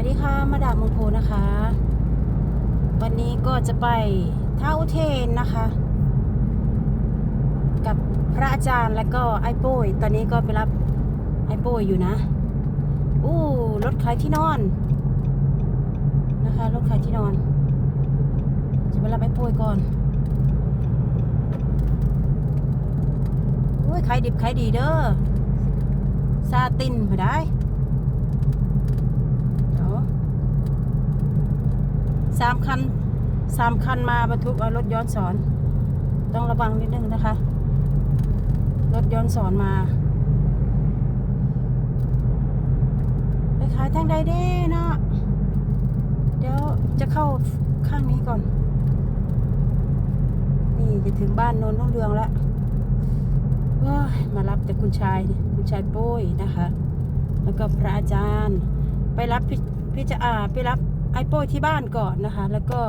วัสดีค่ะ มาดามมงโพนะคะ วันนี้ก็จะไปท่าอุเทนนะคะ กับพระอาจารย์และก็ไอ้โป้ยตอนนี้ก็ไปรับไอ้โป้ยอยู่นะ อู้รถขายที่นอน นะคะรถขายที่นอน จะไปรับไอ้โป้ยก่อนอุ้ยขายดิบขายดีเด้อซาตินพอได้ เดี๋ยว สามคันสามคันมาบรรทุกรถย้อนสอน ต้องระวังนิดนึงนะคะ รถย้อนสอนมาไปขายทางใดเด้เนาะเดี๋ยวจะเข้าข้างนี้ก่อน นี่จะถึงบ้านโนนนุ่งเรืองแล้วว้ามารับแต่คุณชายนี่คุณชายโป้ยนะคะ แล้วก็พระอาจารย์ ไปรับพี่พี่จะอาไปรับ ไอโป้ที่บ้านก่อนนะคะ แล้วก็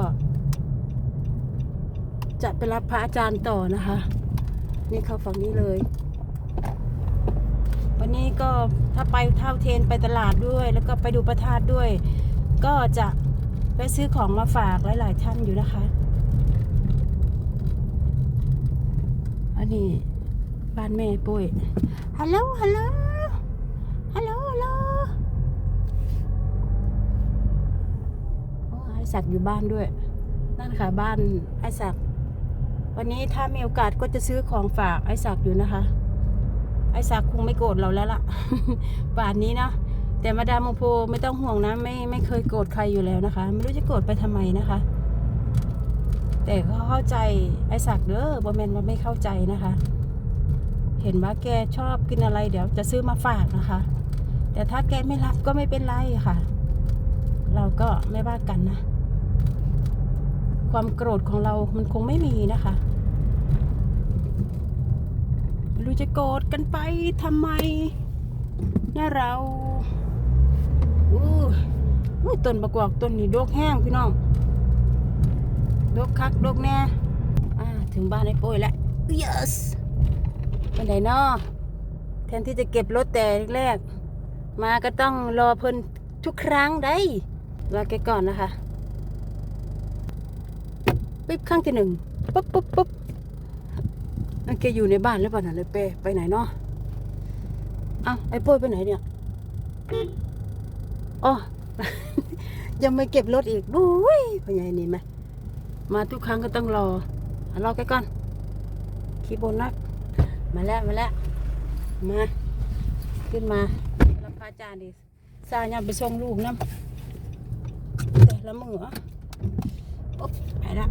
จะไปรับพระอาจารย์ต่อนะคะ นี่เข้าฝั่งนี้เลย วันนี้ก็ถ้าไปเท่าเทนไปตลาดด้วย แล้วก็ไปดูประทาดด้วย ก็จะไปซื้อของมาฝากหลาย ๆ ท่านอยู่นะคะ อันนี้บ้านแม่ปุ้ยฮัลโหลฮัลโหลฮัลโหลฮัลโหลโอ้ไอ ศักดิ์อยู่บ้านด้วย นั่นค่ะบ้านไอศักดิ์วันนี้ถ้ามีโอกาสก็จะซื้อของฝากไอศักดิ์อยู่นะคะ ไอศักดิ์คงไม่โกรธเราแล้วล่ะป่านนี้นะแต่มาดามโมโพไม่ต้องห่วงนะไม่ไม่เคยโกรธใครอยู่แล้วนะคะ ไม่รู้จะโกรธไปทำไมนะคะ แต่ก็เข้าใจไอศักดิ์เด้อบอแมนว่าไม่เข้าใจนะคะ เห็นว่าแกชอบกินอะไรเดี๋ยวจะซื้อมาฝากนะคะ แต่ถ้าแกไม่รับก็ไม่เป็นไรค่ะ เราก็ไม่ว่ากันนะ ความโกรธของเรามันคงไม่มีนะคะไม่รู้จะโกรธกันไปทำไมนะเราอู้อู้ต้นประกอบต้นนี้โดกแห้งพี่น้องโดกคักโดกแน่อ่าถึงบ้านไอ้โป้ยแล้ว yes ไปไหนเนาะแทนที่จะเก็บรถแต่แรก มาก็ต้องรอเพิ่นทุกครั้งได้รอแกก่อนนะคะ ปิ๊บครั้งที่หนึ่งปุ๊บปุ๊บปุ๊บนั่นแกอยู่ในบ้านหรือเปล่าน่ะเลยเป้ไปไหนเนาะเอ้าไอ้โป้ยไปไหนเนี่ยอ๋อยังไม่เก็บรถอีกดูยพยายนี่ไหมมาทุกครั้งก็ต้องรออะรอแกก่อนขี้บนนักมาแล้วมาแล้วมาขึ้นมารับพระอาจารย์ดิสายังไปส่งลูกน้ำแต่ละมืออะโอ๊บไปละ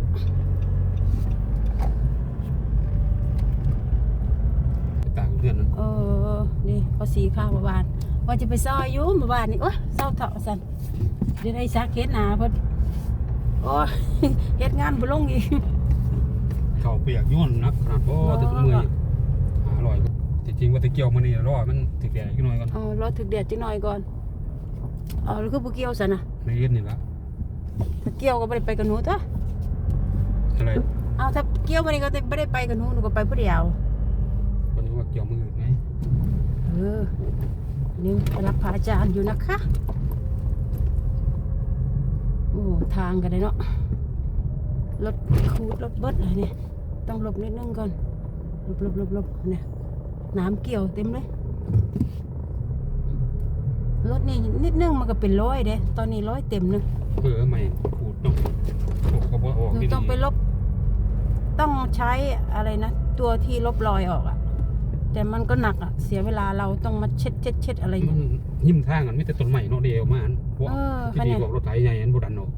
ต่างเพื่อนนั่น เออ นี่ พอสีข้าวเมื่อวานว่าจะไปซอยอยู่เมื่อวานนี่โอ้เศร้าเถาะสันเดี๋ยวได้ซักเฮ็ดหนาเพอดโอ้ยเฮ็ดงานบ่ลงอีกเขาเปียกย้อนนักขนาดบ่อ๋อแต่เมื่อยหาอร่อยจริงๆว่าแตะเกียวมานี่รอมันถึกแดดอีกหน่อยก่อนเอารอถึกแดดจักหน่อยก่อนเอาแล้วก็บ่เกี่ยวซะนะในเย็นนี่ละถ้าเกี่ยวก็บ่ได้ไปกับหนูตัวอะไรเอาถ้าเกี่ยวมานี่ก็ไม่ได้ไปกับหนูหนูก็ไปผู้เดียวคนนี้ว่าเกี่ยวมือไหมเออนี่รับพระอาจารย์อยู่นะคะ โอ้ทางกันเลยเนาะรถคูดรถเบิดอะไรเนี่ยต้องหลบนิดนึงก่อนหลบหลบหลบหลบเนี่ยน้ำเกี่ยวเต็มเลยรถนี่นิดนึงมันก็เป็นร้อยเด้ตอนนี้ร้อยเต็มนึงเออใหม่ขูดเนาะขูดก็บ่ออกต้องไปลบ ต้องใช้อะไรนะ ตัวที่ลบรอยออกอะ แต่มันก็หนักอะเสียเวลาเราต้องมาเช็ดเช็ดเช็ดอะไรมัเนี่ยนยิ้มทางกันมีแต่ต้นใหม่เนาะเดียวมาอันพวกเออที่คะดีเนี่ยกว่ารถไถใหญ่อันบ่ดันเนาะ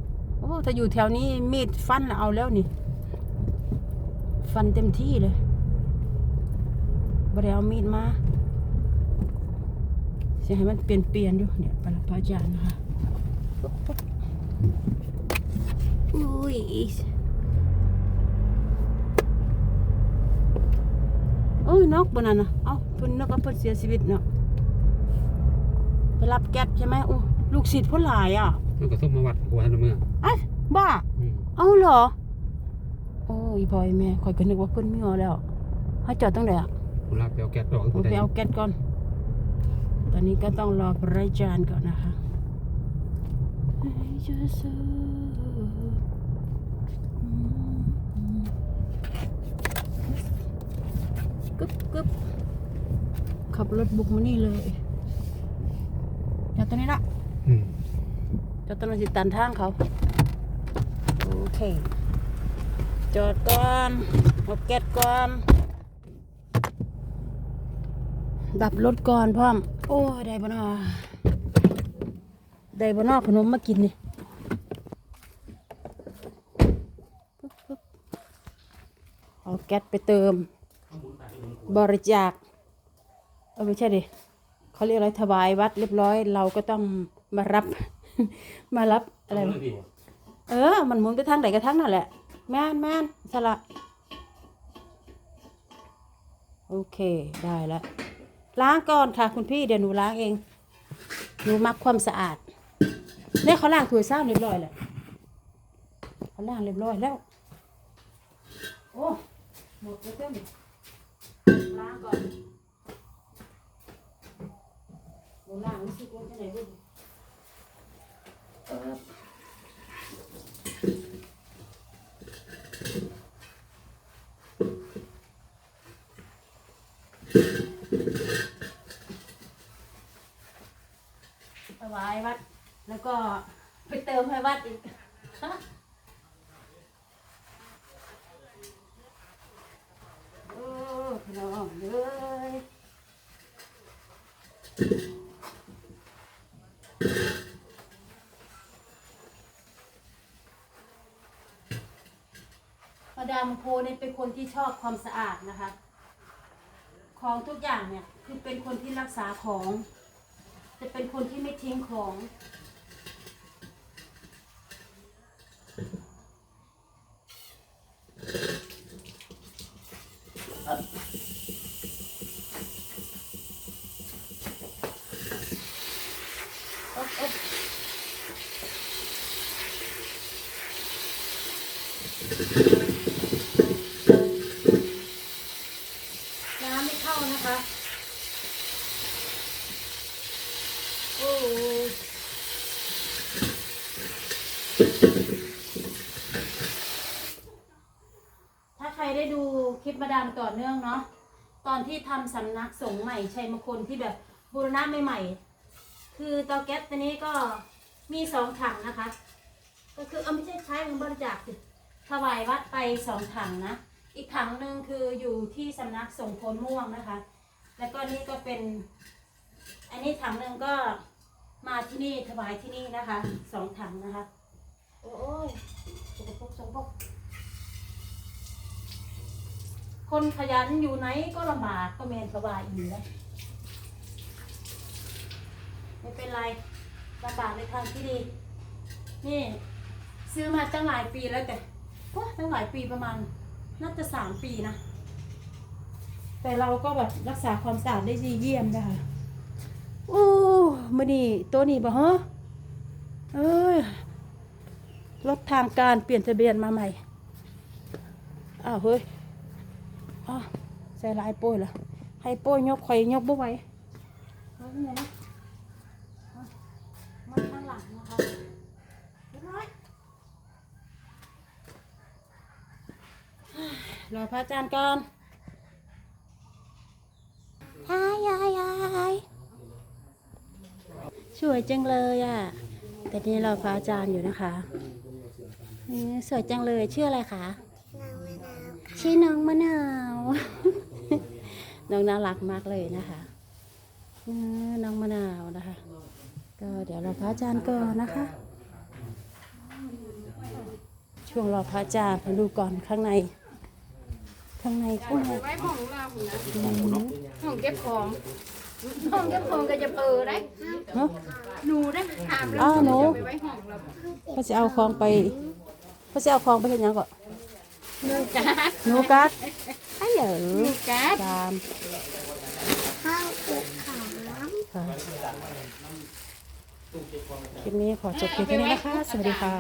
โอ้ถ้าอยู่แถวนี้มีดฟันเอาแล้วนี่ ฟันเต็มที่เลยบ่ได้เอามีดมาเสียให้มันเปลี่ยนเปลี่ยนๆอยู่เนี่ยปรับพระอาจารย์นะคะปุ๊บปุ๊บอุ้ยโอ้ ยนกบนนั้นนะเอ้าเพิ่นนกเอาเพิ่นเสียชีวิตเนาะไปรับแก๊สใช่ไหมโอ้ลูกศิษย์เพิ่นหลายอะมันก็ส้มมาวัดหัวทันเมื่อไอ้บ้า อืมเอาเหรอ โอ้ยพลอยแม่ข่อยก็นึกว่าเพิ่นมีเอาแล้วให้จอดตั้งแต่อะคุณลาบไปเอาแก๊สดอกผมผู้ไปใดเอาแก๊สก่อน ตอนนี้ก็ต้องรอพระอาจารย์ก่อนนะคะ กึบกึบขับรถบุกมานี่เลยจอดตรงนี้ละอืมจอดตรงนี้สิตันทางเขา โอเค จอดก่อนเอาแก๊สก่อน ดับรถก่อนพร้อม โอ้ยได้บ่นอได้บ่นอขนมมากินนี่ปึ๊บปึ๊บเอาแก๊สไปเติม บริจาคเออไม่ใช่ดิเขาเรียกอะไรถวายวัดเรียบร้อย เราก็ต้องมารับ มารับอะไรวะเออ มันหมุนไปทางไหนก็ทางนั่นแหละ แม่นแม่นสละโอเคได้แล้วล้างก่อนค่ะคุณพี่เดี๋ยวหนูล้างเองหนูมักความสะอาดเนี่ยเขาล้างถ้วยซ้ำเรียบร้อยแล้วเขาล้างเรียบร้อยแล้วโอ้หมดแล้วเต็มล้างก่อนหนูล้าง รู้สึกว่าจะไหนบุญถวายวัด แล้วก็ไปเติมให้วัดอีกโอ้พี่น้องเลย มาดามโพเนี่ยเป็นคนที่ชอบความสะอาดนะคะ ของทุกอย่างเนี่ยคือเป็นคนที่รักษาของ จะเป็นคนที่ไม่ทิ้งของ อ๊บอ๊บน้ำไม่เข้านะคะ โอ้ถ้าใครได้ดูคลิปมาดาม ต่อเนื่องเนาะตอนที่ทำสำนักสงฆ์ใหม่ชัยมงคลที่แบบบูรณะใหม่ๆคือเตาแก๊สตัวนี้ก็มีสองถังนะคะ ก็คือเอาไม่ใช่ใช้ของบริจาคสิถวายวัดไปสองถังนะ อีกถังหนึ่งคืออยู่ที่สำนักสงฆ์โพนม่วงนะคะ แล้วก็นี่ก็เป็น อันนี้ถังหนึ่งก็มาที่นี่ถวายที่นี่นะคะสองถังนะคะ โอ้ยสกปรกสกปรก คนขยันอยู่ไหนก็ลำบากก็เมนสบายอยู่แล้วไม่เป็นไรลำบากในทางที่ดี นี่ ซื้อมาตั้งหลายปีแล้วแต่ตั้งหลายปีประมาณน่าจะสามปีนะ แต่เราก็แบบรักษาความสะอาดได้ดีเยี่ยมนะคะโอ้มานี่ตัวนี้บ่ฮะเอ้ยรถทางการเปลี่ยนทะเบียนมาใหม่อ้าวเฮ้ย อ้าวใส่ลายโป้ยละให้โป้ยยกข่อยยกบ่ไหวเอาไงนะมาข้างหลังนะคะเรียบร้อยรอพระอาจารย์ก่อนยายยายยายสวยจังเลยอะ แต่นี่รอพระอาจารย์อยู่นะคะนี่สวยจังเลยชื่ออะไรคะ ชื่อน้องมะนาว น้องน่ารักมากเลยนะคะเออน้องมะนาวนะคะ ก็เดี๋ยวรอพระอาจารย์ก่อนนะคะ ช่วงรอพระอาจารย์ไปดูก่อนข้างใน ข้างในข้างในไว้ห้องเราพุ่นนะอืมห้องเก็บของห้องเก็บของก็จะเปิดได้เนาะหนูได้ถามแล้วอ้าวหนูไปไว้ห้องเราเขาจะเอาของไปเขาจะเอาของไปเห็นยังก่อนหนูกัดหนูกัด ไอ้เหยหนูกัดตามข้าวเก็บขาค่ะคลิปนี้ขอจบเพียงแค่นี้นะคะ สวัสดีค่ะ